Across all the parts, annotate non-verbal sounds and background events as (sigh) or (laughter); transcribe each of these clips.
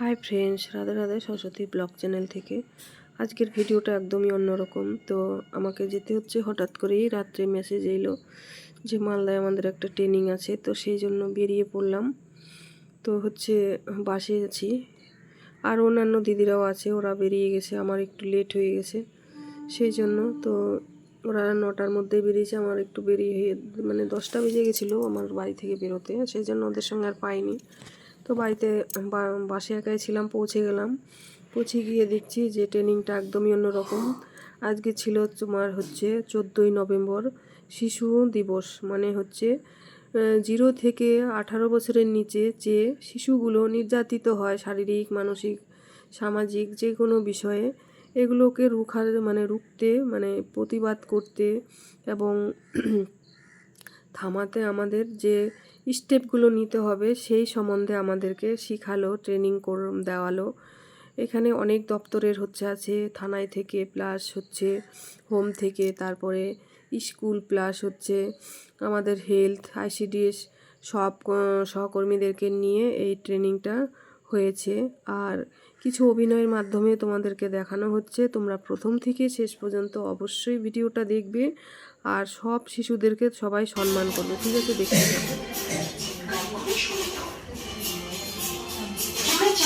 Hi friends Radhe Radhe Saraswati blog channel থেকে। আজকের ভিডিওটা একদমই অন্যরকম। তো আমাকে যেতে হচ্ছে, হঠাৎ করেই রাত্রে মেসেজ এলো যে মালদায় আমাদের একটা ট্রেনিং আছে, তো সেই জন্য বেরিয়ে পড়লাম। তো হচ্ছে বাসে আছি। আর অন্যান্য দিদিরাও আছে, ওরা বেরিয়ে গেছে, আমার একটু লেট হয়ে গেছে। সেই জন্য তো ওরা নটার মধ্যে বেরিয়েছে, আমার একটু বেরিয়ে হয়ে মানে দশটা বেজে গেছিল আমার বাড়ি থেকে বেরোতে, সেই জন্য ওদের সঙ্গে আর পাইনি। তো বাড়িতে বাসে একাই ছিলাম, পৌঁছে গেলাম। পৌঁছে গিয়ে দেখছি যে ট্রেনিংটা একদমই অন্যরকম। আজকে ছিল তোমার হচ্ছে চোদ্দোই নভেম্বর, শিশু দিবস। মানে হচ্ছে জিরো থেকে আঠারো বছরের নিচে যে শিশুগুলো নির্যাতিত হয় শারীরিক, মানসিক, সামাজিক যে কোনো বিষয়ে, এগুলোকে রুখার মানে রুখতে মানে প্রতিবাদ করতে এবং (clears throat) থামাতে আমাদের যে স্টেপগুলো নিতে হবে। সেই সম্বন্ধে আমাদেরকে শিখালো, ট্রেনিং কর, দেওয়ালো। এখানে অনেক দপ্তরের হচ্ছে আছে, থানায় থেকে প্লাস হচ্ছে, হোম থেকে, তারপরে স্কুল প্লাস হচ্ছে, আমাদের হেলথ, আইসিডিএস সব সহকর্মীদেরকে নিয়ে এই ট্রেনিংটা হয়েছে। আর কিছু অভিনয়ের মাধ্যমে তোমাদেরকে দেখানো হচ্ছে। তোমরা প্রথম থেকে শেষ পর্যন্ত অবশ্যই ভিডিওটা দেখবে। আর সব শিশুদেরকে সবাই সম্মান করবে ঠিক আছে দেখে। Thank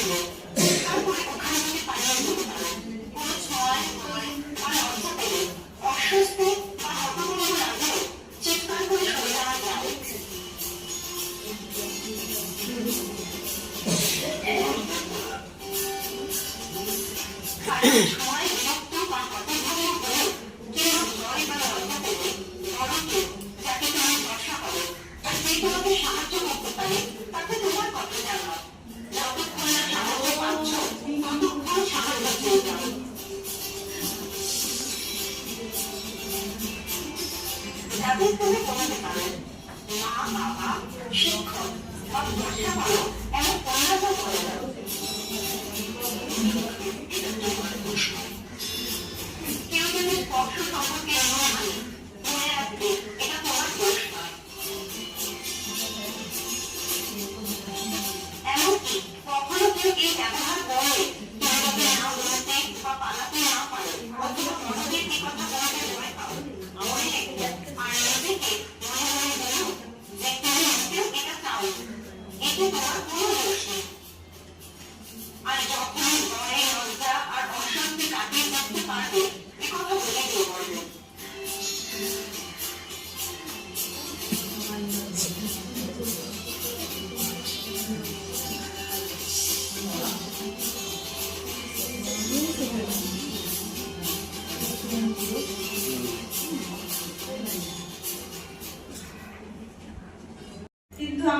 তুমি যাদের তুমি বলতে পারো মা বাবা শিক্ষক বা ভরসা করো এমন পরিণত করে কেউ যদি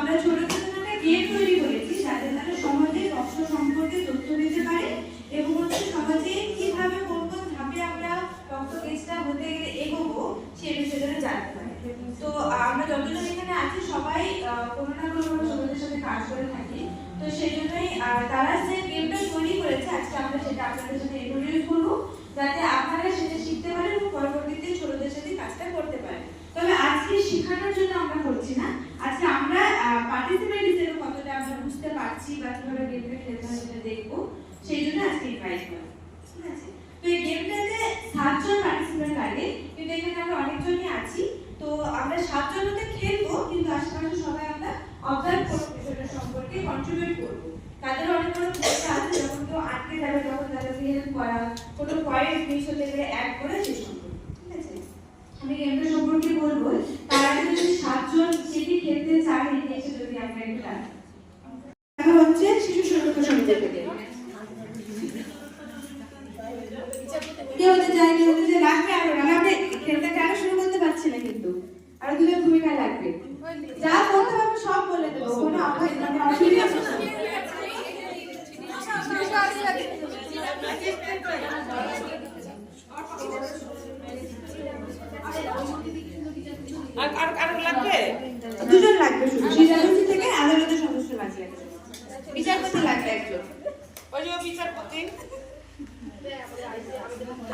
আমরা ছোট ছোট একটা গেম তৈরি করেছি যাতে তারা সমাজে রক্ত সম্পর্কে তথ্য দিতে পারে এবং হচ্ছে সমাজে কীভাবে কোন কোন ধাপে আমরা রক্ত কেসটা হতে গেলে এগোবো সে বিষয়ে তারা জানতে পারে। তো আমরা যতজন এখানে আছি সবাই কোনো না কোনো সমাজের সাথে কাজ করে থাকি। তো সেই জন্যই তারা যে গেমটা তৈরি করেছে আজকে আমরা সেটা আপনাদের সাথে ইন্ট্রোডিউস করব যাতে আপনারা সেটা শিখতে পারেন এবং পরবর্তীতে ছোটদের সাথে কাজটা করতে পারেন তবে আজকে শেখানোর জন্য আমরা করছি না আজকে আমরা পার্টিসিপেন্ট হিসেবে কতটা আমরা পারছি বা কীভাবে গেমটা খেলতে হয় সেটা সেই জন্য আজকে ইনভাইট ঠিক আছে? তো এই গেমটাতে সাতজন পার্টিসিপেন্ট লাগে, কিন্তু এখানে আমরা অনেকজনই আছি। তো আমরা সাতজন হতে কিন্তু সবাই আমরা অবজার্ভ বিষয়টা সম্পর্কে কন্ট্রিবিউট তাদের অনেক বড় চেষ্টা আছে, যখন কেউ আটকে যাবে, তখন তাদেরকে হেল্প করা, কোনো পয়েন্ট মিস হতে গেলে অ্যাড করা সেই সম্পর্কে। ঠিক আছে? আমি গেমটা সম্পর্কে বলব। তার আগে যদি সাতজন যেটি খেলতে চায় এসে যদি আমরা একটু ডাকি। দেখা হচ্ছে শিশু সুরক্ষা সমিতি থেকে কে হতে চায় কে হতে চায় লাগবে আরও আমি খেলতে কেন শুরু করতে পারছি না কিন্তু। আরও দুজন ভূমিকা লাগবে। যা করতে হবে সব বলে দেবো কোনো অসুবিধা। আর আর আর দুজন লাগবে শুধু। থেকে আদালতের সদস্য লাগবে বিচারপতি লাগবে একজন। বিচারপতি।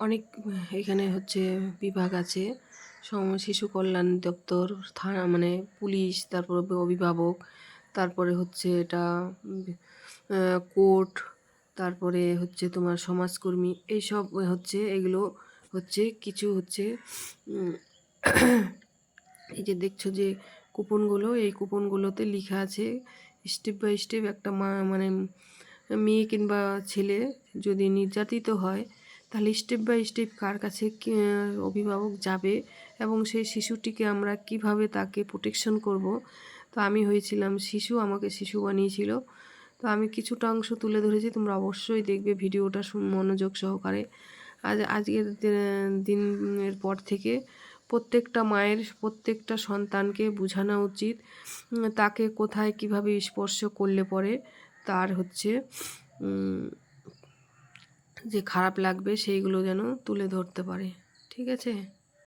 অনেক, এখানে হচ্ছে বিভাগ আছে। সম, শিশু কল্যাণ দপ্তর, থানা মানে পুলিশ, তারপর অভিভাবক, তারপরে হচ্ছে এটা কোর্ট, তারপরে হচ্ছে তোমার সমাজকর্মী, এইসব হচ্ছে, এগুলো হচ্ছে কিছু হচ্ছে (coughs) এই যে দেখছ যে কুপনগুলো, এই কুপনগুলোতে লেখা আছে স্টেপ বাই স্টেপ একটা মা মানে মেয়ে কিংবা ছেলে যদি নির্যাতিত হয় তাহলে স্টেপ বাই স্টেপ কার কাছে অভিভাবক যাবে এবং সেই শিশুটিকে আমরা কীভাবে তাকে প্রোটেকশন করব? তো আমি হয়েছিলাম শিশু, আমাকে শিশু বানিয়েছিল। তো আমি কিছুটা অংশ তুলে ধরেছি, তোমরা অবশ্যই দেখবে ভিডিওটা মনোযোগ সহকারে। আজ, আজকের দিনের পর থেকে প্রত্যেকটা মায়ের, প্রত্যেকটা সন্তানকে বোঝানো উচিত তাকে কোথায় কীভাবে স্পর্শ করলে পরে তার হচ্ছে যে খারাপ লাগবে সেইগুলো যেন তুলে ধরতে পারে। ঠিক আছে?